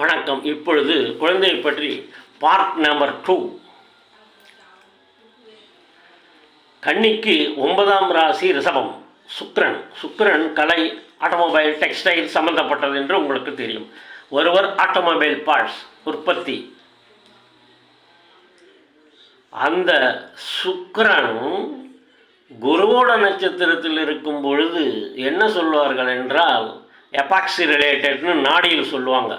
வணக்கம். இப்பொழுது குழந்தையை பற்றி பார்ட் நம்பர் டூ கன்னிக்கு ஒன்பதாம் ராசி ரிஷபம். சுக்ரன் சுக்ரன் கலை ஆட்டோமொபைல் டெக்ஸ்டைல் சம்பந்தப்பட்டது என்று உங்களுக்கு தெரியும். ஒருவர் ஆட்டோமொபைல் பார்ட்ஸ் உற்பத்தி. அந்த சுக்ரன் குருவோட நட்சத்திரத்தில் இருக்கும் பொழுது என்ன சொல்வார்கள் என்றால் எபாக்சி ரிலேட்டட்னு நாடியில் சொல்லுவாங்க.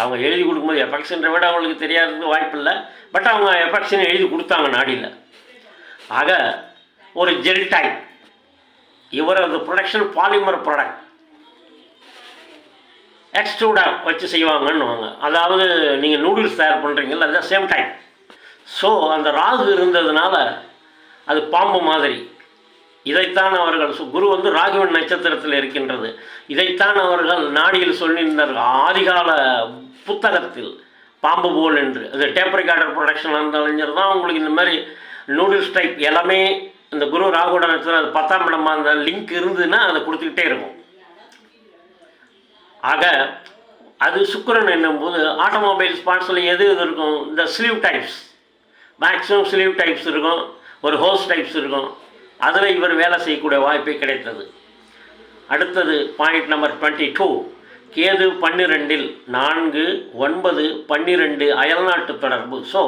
அவங்க எழுதி கொடுக்கும்போது எஃபெக்ஷனை விட அவங்களுக்கு தெரியாதது வாய்ப்பில்லை. பட் அவங்க எஃபெக்ஷன் எழுதி கொடுத்தாங்க நாடியில். ஆக ஒரு ஜெல் டைப் இவரது ப்ரொடக்ஷன் பாலிமர் ப்ராடக்ட் எக்ஸ்ட்ரூடா வச்சு செய்வாங்கன்னுவாங்க அதாவது நீங்கள் நூடுல்ஸ் தயார் பண்ணுறீங்கல்ல அதுதான் சேம் டைம் ஸோ அந்த ராகு இருந்ததுனால அது பாம்பு மாதிரி. இதைத்தான் அவர்கள் சு- குரு வந்து ராகவன் நட்சத்திரத்தில் இருக்கின்றது. இதைத்தான் அவர்கள் நாடியில் சொல்லியிருந்தார்கள் ஆதிகால புத்தகத்தில் பாம்பு போல் என்று. அது டேப் ரெக்கார்டர் ப்ரொடக்ஷன் இருந்தாலும் சரி தான் உங்களுக்கு இந்த மாதிரி நூடுல்ஸ் டைப் எல்லாமே இந்த குரு ராகுட நட்சத்திரம் அது பத்தாம் இடமா அந்த லிங்க் இருந்ததுன்னா அதை கொடுத்துக்கிட்டே இருக்கும். ஆக அது சுக்கரன் என்னும்போது ஆட்டோமொபைல் ஸ்பாட்ஸில் எது எது இருக்கும்? இந்த sleeve types maximum sleeve types இருக்கும். ஒரு ஹோஸ் டைப்ஸ் இருக்கும். அதில் இவர் வேலை செய்யக்கூடிய வாய்ப்பே கிடைத்தது. அடுத்தது point number twenty two Ketu பன்னிரெண்டில் நான்கு ஒன்பது பன்னிரெண்டு அயல்நாட்டு தொடர்பு. ஸோ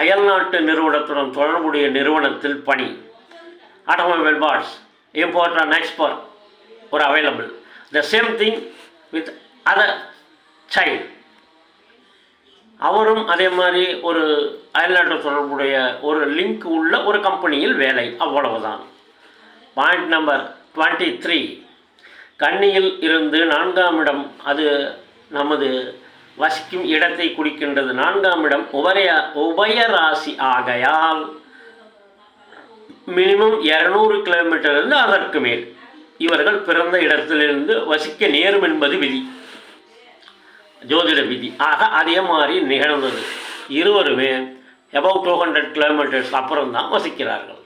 அயல்நாட்டு நிறுவனத்துடன் தொடர்புடைய நிறுவனத்தில் பணி. Automobile parts import and export ஒரு available the same thing with other child அவரும் அதே மாதிரி ஒரு அயல்நாட்டு தொடர்புடைய ஒரு லிங்க் உள்ள ஒரு கம்பெனியில் வேலை. அவ்வளவுதான். பாயிண்ட் நம்பர் டுவெண்ட்டி த்ரீ கன்னியில் இருந்து நான்காம் இடம். அது நமது வசிக்கும் இடத்தை குறிக்கின்றது. நான்காம் இடம் உபரைய உபயராசி ஆகையால் மினிமம் இரநூறு கிலோமீட்டர்லேருந்து அதற்கு மேல். இவர்கள் பிறந்த இடத்திலிருந்து வசிக்க நேரும் என்பது விதி. ஜோதிட விதி. ஆக அதே மாதிரி நிகழ்ந்தது. இருவருமே about டூ ஹண்ட்ரட் கிலோமீட்டர்ஸ் அப்புறம் தான் வசிக்கிறார்கள்.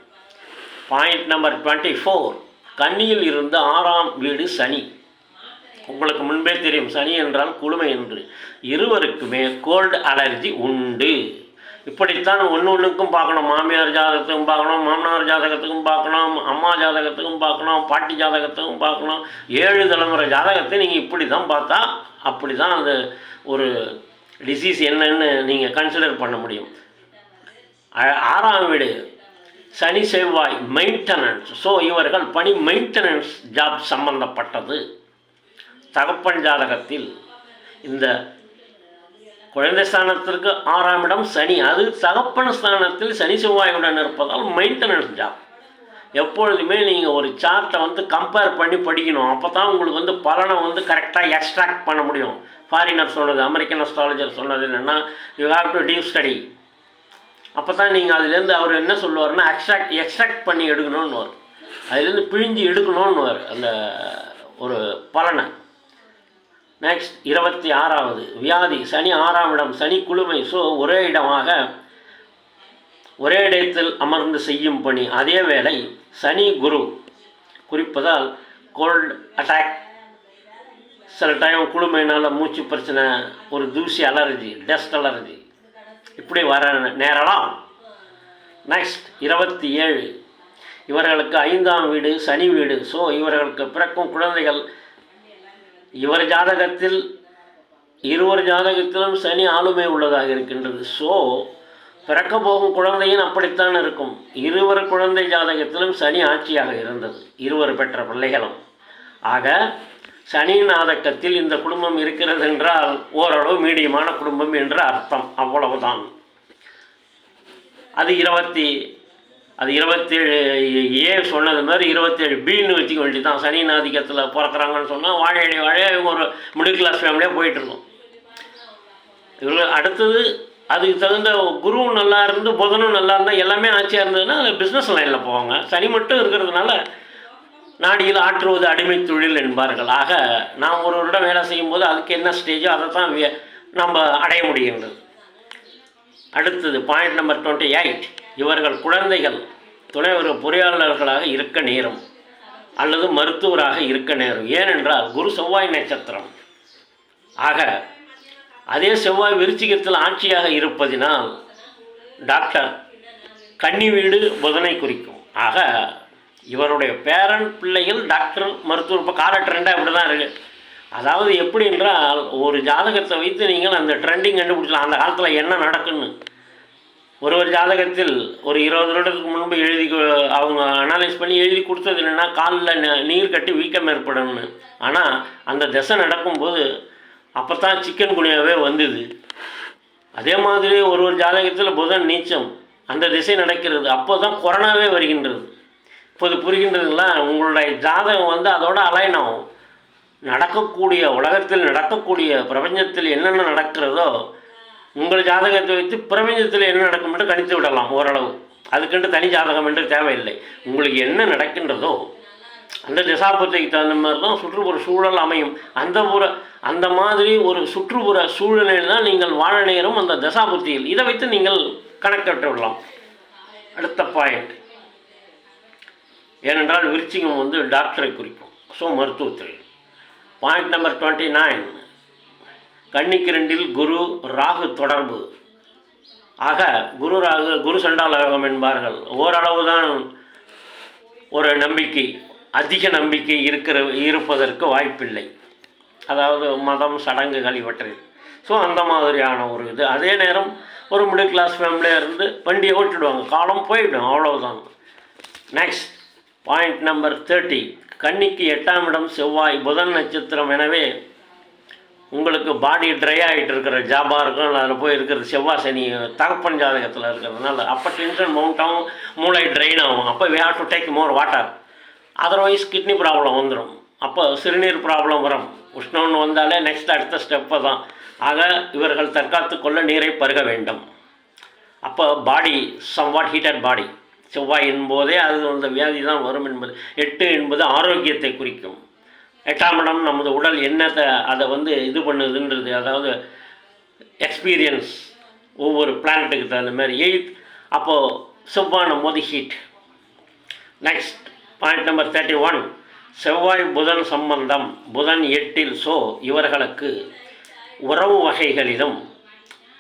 பாயிண்ட் நம்பர் டுவெண்ட்டி ஃபோர் கன்னியில் இருந்த ஆறாம் வீடு சனி. உங்களுக்கு முன்பே தெரியும். சனி என்றால் குளுமை என்று. இருவருக்குமே கோல்டு அலர்ஜி உண்டு. இப்படித்தான் ஒன்று ஒன்றுக்கும் பார்க்கணும். மாமியார் ஜாதகத்துக்கும் பார்க்கணும் மாமனார் ஜாதகத்துக்கும் பார்க்கணும் அம்மா ஜாதகத்துக்கும் பார்க்கணும் பாட்டி ஜாதகத்துக்கும் பார்க்கணும். ஏழு தலைமுறை ஜாதகத்தை நீங்கள் இப்படி தான் பார்த்தா அப்படி தான் அது ஒரு டிசீஸ் என்னன்னு நீங்கள் கன்சிடர் பண்ண முடியும். ஆறாம் வீடு சனி செவ்வாய் மெயின்டெனன்ஸ் ஸோ இவர்கள் பணி மெயின்டெனன்ஸ் ஜாப் சம்பந்தப்பட்டது. தகப்பன் ஜாதகத்தில் இந்த குழந்தை ஸ்தானத்திற்கு ஆறாம் இடம் சனி. அது தகப்பன ஸ்தானத்தில் சனி செவ்வாயுடன் இருப்பதால் மெயின்டெனன்ஸ் ஜாப் எப்பொழுதுமே நீங்கள் ஒரு சார்ட்டை வந்து கம்பேர் பண்ணி படிக்கணும். அப்போ தான் உங்களுக்கு வந்து பலனை வந்து கரெக்டாக எக்ஸ்ட்ராக்ட் பண்ண முடியும். ஃபாரினர் சொன்னது அமெரிக்கன் அஸ்ட்ராலஜர் சொன்னது என்னென்னா you have to deep study அப்போ தான் நீங்கள் அதுலேருந்து அவர் என்ன சொல்லுவார்னா எக்ஸ்ட்ராக்ட் எக்ஸ்ட்ராக்ட் பண்ணி எடுக்கணும்னு வரும். அதுலேருந்து பிழிஞ்சு எடுக்கணும்னு வரும். அந்த ஒரு பலனை. நெக்ஸ்ட் இருபத்தி ஆறாவது. வியாதி சனி ஆறாம் இடம் சனி குழுமை ஸோ ஒரே இடமாக ஒரே இடத்தில் அமர்ந்து செய்யும் பணி. அதே வேளை சனி குரு. குறிப்பதால் கோல்டு அட்டாக் சில டைம் குளுமையினால் மூச்சு பிரச்சனை ஒரு தூசி அலர்ஜி டஸ்ட் அலர்ஜி இப்படி வர நேரலாம். நெக்ஸ்ட் இருபத்தி ஏழு. இவர்களுக்கு ஐந்தாம் வீடு சனி வீடு. ஸோ இவர்களுக்கு பிறக்கும் குழந்தைகள் இவர் ஜாதகத்தில் இருவர் ஜாதகத்திலும் சனி ஆளுமை உள்ளதாக இருக்கின்றது. ஸோ பிறக்க போகும் குழந்தையும் அப்படித்தான் இருக்கும். இருவர் குழந்தை ஜாதகத்திலும் சனி ஆட்சியாக இருந்தது. இருவர் பெற்ற பிள்ளைகளும். ஆக சனியின் ஆதக்கத்தில் இந்த குடும்பம் இருக்கிறது என்றால் ஓரளவு மீடியமான குடும்பம் என்று அர்த்தம். அவ்வளவுதான். அது இருபத்தி அது இருபத்தேழு ஏ சொன்னது மாதிரி இருபத்தேழு பின்னு வச்சுக்க வேண்டியதான் சனி நாதிக்கத்தில் பிறக்கிறாங்கன்னு சொன்னால் வாழையடி வாழையாக இவங்க ஒரு மிடில் கிளாஸ் ஃபேமிலியாக போயிட்டுருக்கோம். இவங்க அடுத்தது அதுக்கு தகுந்த குருவும் நல்லா இருந்து புதனும் நல்லா இருந்தால் எல்லாமே ஆட்சியாக இருந்ததுன்னா பிஸ்னஸ் லைனில் போவாங்க. சனி மட்டும் இருக்கிறதுனால நாடியில் ஆற்றுவது அடிமை தொழில் என்பார்கள். ஆக நாம் ஒரு வருடம் வேலை செய்யும்போது அதுக்கு என்ன ஸ்டேஜோ அதை தான் நம்ம அடைய முடியுங்கிறது அடுத்தது பாயிண்ட் நம்பர் டுவெண்ட்டி எயிட் இவர்கள் குழந்தைகள் துணை ஒரு பொறியாளர்களாக இருக்க நேரும் அல்லது மருத்துவராக இருக்க நேரும். ஏனென்றால் குரு செவ்வாய் நட்சத்திரம். ஆக அதே செவ்வாய் விருச்சிகத்தில் ஆட்சியாக இருப்பதினால் டாக்டர் கன்னி வீடு புதனை குறிக்கும். ஆக இவருடைய பேரன் பிள்ளைகள் டாக்டர் மருத்துவர் இப்போ கால ட்ரெண்டாக இப்படி தான் இருக்குது அதாவது எப்படி என்றால் ஒரு ஜாதகத்தை வைத்து நீங்கள் அந்த ட்ரெண்டிங் கண்டுபிடிச்சலாம் அந்த காலத்தில் என்ன நடக்குன்னு. ஒரு ஒரு ஜாதகத்தில் ஒரு இருபது வருடத்துக்கு முன்பு எழுதி அவங்க அனலைஸ் பண்ணி எழுதி கொடுத்தது என்னென்னா காலில் ந- நீர் கட்டி வீக்கம் ஏற்படும்னு ஆனால் அந்த திசை நடக்கும்போது அப்போ தான் சிக்கன் குனியாவே வந்தது. அதே மாதிரி ஒரு ஒரு ஜாதகத்தில் புதன் நீச்சம் அந்த திசை நடக்கிறது. அப்போ தான் கொரோனாவே வருகின்றது. இப்போது புரிகின்றதுங்களா? உங்களுடைய ஜாதகம் வந்து அதோட அலைன் ஆகும். நடக்கக்கூடிய உலகத்தில் நடக்கக்கூடிய பிரபஞ்சத்தில் என்னென்ன நடக்கிறதோ உங்கள் ஜாதகத்தை வைத்து பிரபஞ்சத்தில் என்ன நடக்கும் என்று கணித்து விடலாம் ஓரளவு. அதுக்கென்று தனி ஜாதகம் என்று தேவையில்லை. உங்களுக்கு என்ன நடக்கின்றதோ அந்த திசாபத்தைக்கு தகுந்த மாதிரி தான் சுற்றுப்புற சூழல் அமையும். அந்த புற அந்த மாதிரி ஒரு சுற்றுப்புற சூழ்நிலையில் தான் நீங்கள் வாழ நேரும் அந்த தசாபுத்தியில். இதை வைத்து நீங்கள் கணக்கிட்டு விடலாம். அடுத்த பாயிண்ட் ஏனென்றால் விருச்சிகம் வந்து டாக்டரை குறிக்கும் ஸோ மருத்துவத்துறை பாயிண்ட் நம்பர் டுவெண்ட்டி நைன் கன்னிக்கு ரெண்டில் குரு ராகு தொடர்பு. ஆக குரு ராகு குரு சண்டால யோகம் என்பார்கள். ஓரளவு தான் ஒரு நம்பிக்கை அதிக நம்பிக்கை இருக்கிற இருப்பதற்கு வாய்ப்பில்லை. அதாவது மதம் சடங்குகள் இவற்றில். ஸோ அந்த மாதிரியான ஒரு இது. அதே நேரம் ஒரு மிடில் கிளாஸ் ஃபேமிலியாக இருந்து வண்டியை ஓட்டிடுவாங்க. காலம் போயிடும் அவ்வளோதான் நெக்ஸ்ட் பாயிண்ட் நம்பர் தேர்ட்டி கன்னிக்கு எட்டாம் இடம் செவ்வாய் புதன் நட்சத்திரம். எனவே உங்களுக்கு பாடி ட்ரை ஆகிட்டு இருக்கிற ஜாபாக இருக்கும் அதில் போய் இருக்கிற செவ்வாய் சனி தகப்பன் ஜாதகத்தில் இருக்கிறதுனால அப்போ டென்ஷன் மவுண்ட் ஆகும் மூளை ட்ரெயின் ஆகும். அப்போ we have take more water otherwise kidney problem வந்துடும் அப்போ சிறுநீர் ப்ராப்ளம் வரும். உஷ்ணம்னு வந்தாலே நெக்ஸ்ட் அடுத்த ஸ்டெப்பு தான். ஆக இவர்கள் தற்காத்து கொள்ள நீரை பருக வேண்டும். அப்போ பாடி சம்வாட் ஹீட்டட் பாடி செவ்வாய் என்போதே அது அந்த வியாதி தான் வரும் என்பது எட்டு என்பது ஆரோக்கியத்தை குறிக்கும். எட்டாம் இடம் நமது உடல் என்னத்தை அதை வந்து இது பண்ணுதுன்றது அதாவது எக்ஸ்பீரியன்ஸ் ஒவ்வொரு பிளானட்டுக்கு தகுந்த மாதிரி. எயித் அப்போது செவ்வாய் போது heat next point number thirty one செவ்வாய் புதன் சம்பந்தம் புதன் எட்டில் ஸோ இவர்களுக்கு உறவு வகைகளிலும்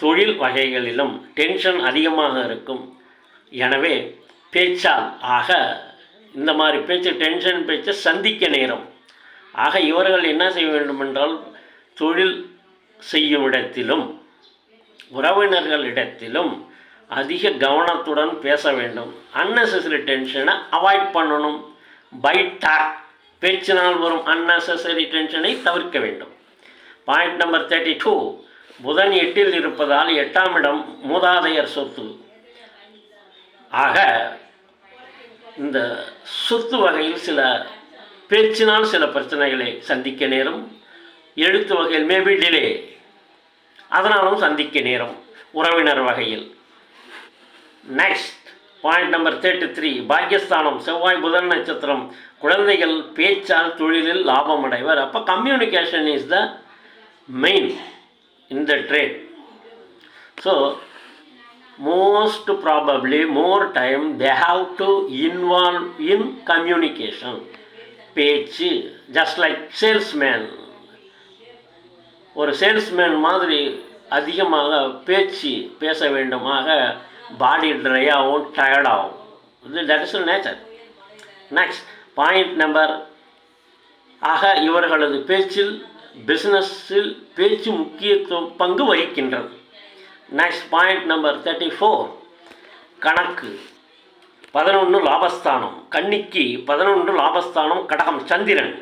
தொழில் வகைகளிலும் டென்ஷன் அதிகமாக இருக்கும். எனவே பேச்சால் ஆக இந்த மாதிரி பேச்சு டென்ஷன் பேச்சை சந்திக்க நேரம். ஆக இவர்கள் என்ன செய்ய வேண்டும் என்றால் தொழில் செய்யும் இடத்திலும் உறவினர்களிடத்திலும் அதிக கவனத்துடன் பேச வேண்டும். அன்னெசரி டென்ஷனை அவாய்ட் பண்ணணும். பை டாக் பேச்சினால் வரும் அன்னெசரி டென்ஷனை தவிர்க்க வேண்டும். பாயிண்ட் நம்பர் தேர்ட்டி டூ புதன் எட்டில் இருப்பதால் எட்டாம் இடம் மூதாதையர் சொத்து. ஆக இந்த சொத்து வகையில் சில பேச்சினால் சில பிரச்சனைகளை சந்திக்க நேரும் எழுத்து வகையில் மேபி டிலே அதனாலும் சந்திக்க நேரும் உறவினர் வகையில். Next point number thirty three பாக்கியஸ்தானம் செவ்வாய் புதன் நட்சத்திரம் குழந்தைகள் பேச்சால் தொழிலில் லாபம் அடைவர் அப்போ communication is the main in the so So, most more time they have to to involve in communication பேச்சு ஜஸ்ட் லைக் சேல்ஸ்மேன் ஒரு சேல்ஸ்மேன் மாதிரி அதிகமாக பேச்சு பேச வேண்டுமாக பாடி ட்ரை ஆகும் டயர்டாகும் இது that is nature next point number ஆக இவர்களது பேச்சில் பிஸ்னஸில் பேச்சு முக்கியத்துவம் பங்கு வகிக்கின்றது. Next point number thirty four கணக்கு. பதினொன்று லாபஸ்தானம். கன்னிக்கு பதினொன்று லாபஸ்தானம் கடகம் சந்திரன்.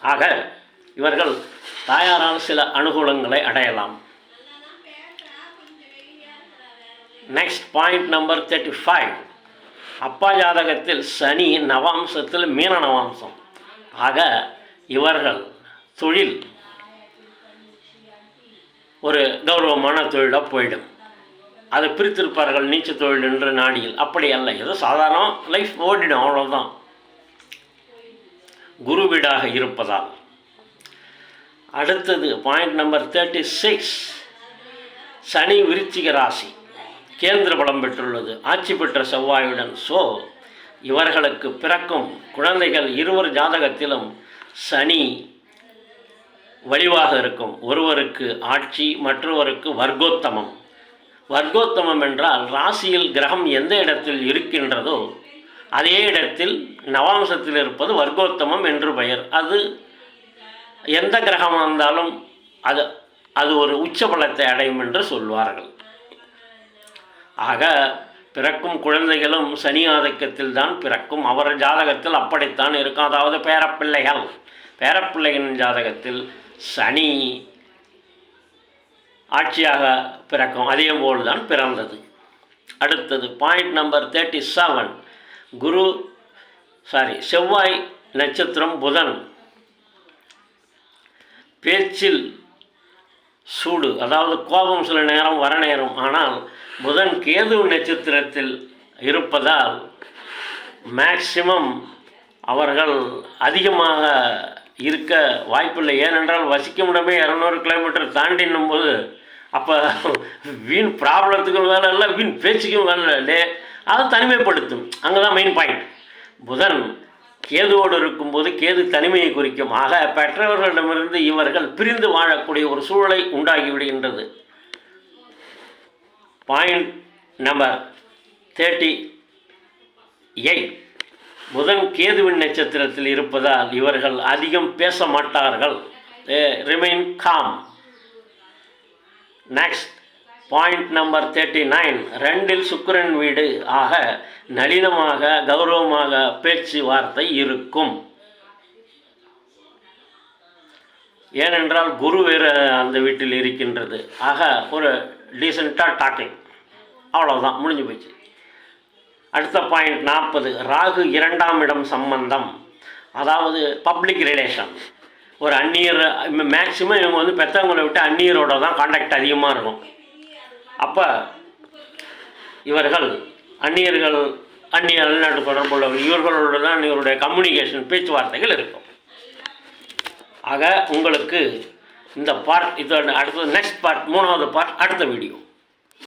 ஆக இவர்கள் தாயாரால் சில அனுகூலங்களை அடையலாம். Next point number thirty five அப்பா ஜாதகத்தில் சனி நவாம்சத்தில் மீன நவாம்சம். ஆக இவர்கள் தொழில் ஒரு கௌரவமான தொழிலாக போயிடும். அதை பிரித்திருப்பார்கள் நீச்ச தொழில் என்ற நாடியில். அப்படி அல்ல. ஏதோ சாதாரண லைஃப் ஓடிடும். அவ்வளோதான் குரு வீடாக இருப்பதால். அடுத்தது பாயிண்ட் நம்பர் தேர்ட்டி சிக்ஸ் சனி விருச்சிக ராசி. கேந்திர பலம் பெற்றுள்ளது. ஆட்சி பெற்ற செவ்வாயுடன். ஸோ இவர்களுக்கு பிறக்கும் குழந்தைகள் இருவர் ஜாதகத்திலும் சனி வலிவாக இருக்கும். ஒருவருக்கு ஆட்சி மற்றொருவருக்கு வர்க்கோத்தமம். வர்க்கோத்தமம் என்றால் ராசியில் கிரகம் எந்த இடத்தில் இருக்கின்றதோ அதே இடத்தில் நவாம்சத்தில் இருப்பது வர்க்கோத்தமம் என்று பெயர். அது எந்த கிரகமாக இருந்தாலும் அது அது ஒரு உச்ச பலத்தை அடையும் என்று சொல்வார்கள். ஆக பிறக்கும் குழந்தைகளும் சனி ஆதிக்கத்தில் தான் பிறக்கும். அவர் ஜாதகத்தில் அப்படித்தான் இருக்கும். அதாவது பேரப்பிள்ளைகள். பேரப்பிள்ளைகளின் ஜாதகத்தில் சனி ஆட்சியாக பிறக்கும். அதே போல் தான் பிறந்தது. அடுத்தது பாயிண்ட் நம்பர் தேர்ட்டி செவன் குரு சாரி செவ்வாய் நட்சத்திரம் புதன். பேச்சில் சூடு அதாவது கோபம் சில நேரம் வர நேரம். ஆனால் புதன் கேது நட்சத்திரத்தில் இருப்பதால் மேக்சிமம் அவர்கள் அதிகமாக இருக்க வாய்ப்பில்லை. ஏனென்றால் வசிக்கும் இடமே இரநூறு கிலோமீட்டர் தாண்டினும் போது அப்போ வீண் ப்ராப்ளத்துக்கும் வேலை இல்லை வீண் பேச்சுக்கும் வேலை இல்லை. அதை தனிமைப்படுத்தும். அங்கே தான் மெயின் பாயிண்ட் புதன் கேதுவோடு இருக்கும்போது கேது தனிமையை குறிக்கும். ஆக பெற்றவர்களிடமிருந்து இவர்கள் பிரிந்து வாழக்கூடிய ஒரு சூழலை உண்டாகி விடுகின்றது. பாயிண்ட் நம்பர் தேர்ட்டி எயிட் புதன் கேதுவின் நட்சத்திரத்தில் இருப்பதால் இவர்கள் அதிகம் பேச மாட்டார்கள். Remain calm next point number thirty nine ரெண்டில் சுக்கிரன் வீடு ஆக நளினமாக கௌரவமாக பேச்சு வார்த்தை இருக்கும். ஏனென்றால் குரு வேறு அந்த வீட்டில் இருக்கின்றது. ஆக ஒரு டீசெண்டாக டாக்கிங் அவ்வளோதான் முடிஞ்சு போச்சு. அடுத்த பாயிண்ட் நாற்பது. ராகு இரண்டாம் இடம் சம்பந்தம். அதாவது பப்ளிக் ரிலேஷன் ஒரு அந்நியர் மேக்சிமம் இவங்க வந்து பெற்றவங்களை விட்டு அந்நியரோட தான் காண்டாக்ட் அதிகமாக இருக்கும். அப்போ இவர்கள் அந்நியர்கள் அந்நிய வெளிநாட்டு தொடர்புள்ளவர்கள் இவர்களோட தான் இவருடைய கம்யூனிகேஷன் பேச்சுவார்த்தைகள் இருக்கும். ஆக உங்களுக்கு இந்த பார்ட் இதோட அடுத்தது நெக்ஸ்ட் பார்ட் மூணாவது பார்ட் அடுத்த வீடியோ